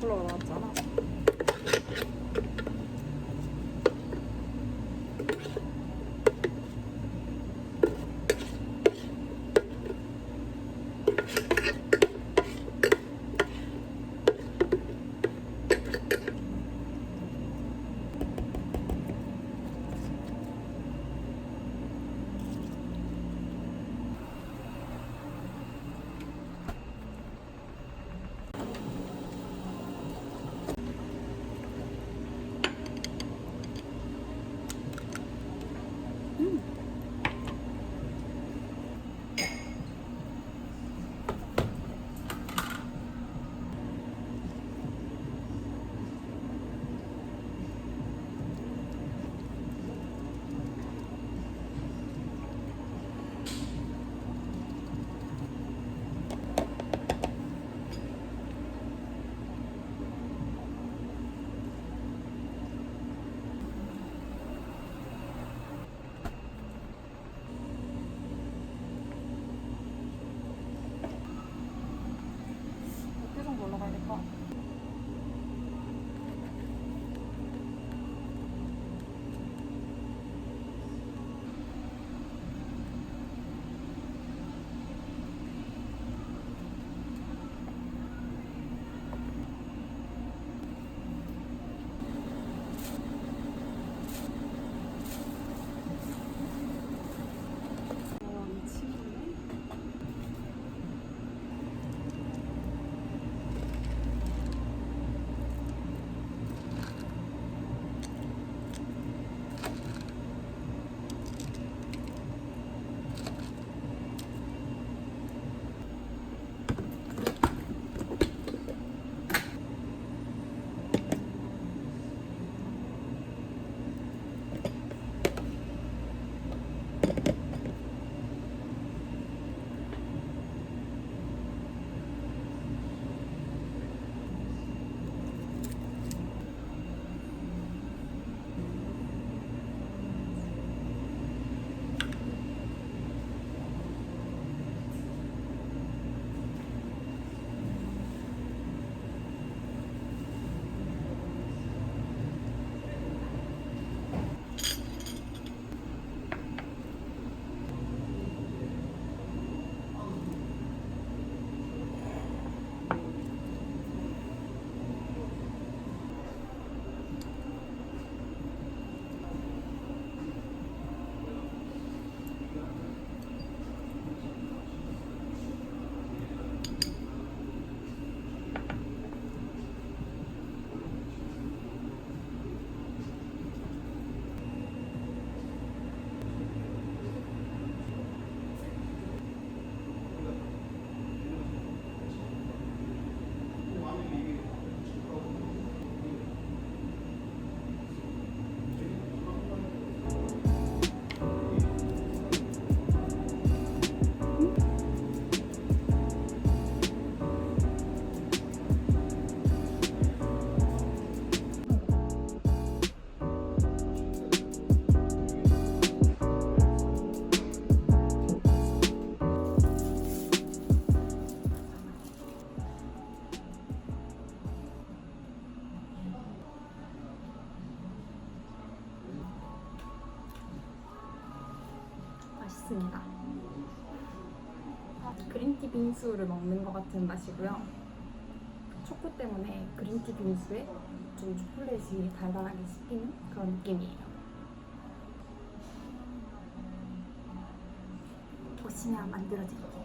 컬러가 나왔잖아. 多了还得 해봤습니다. 그린티 빙수를 먹는 것 같은 맛이고요. 초코 때문에 그린티 빙수에 좀 초콜릿이 달달하게 씹히는 그런 느낌이에요. 보시면 만들어드릴게요.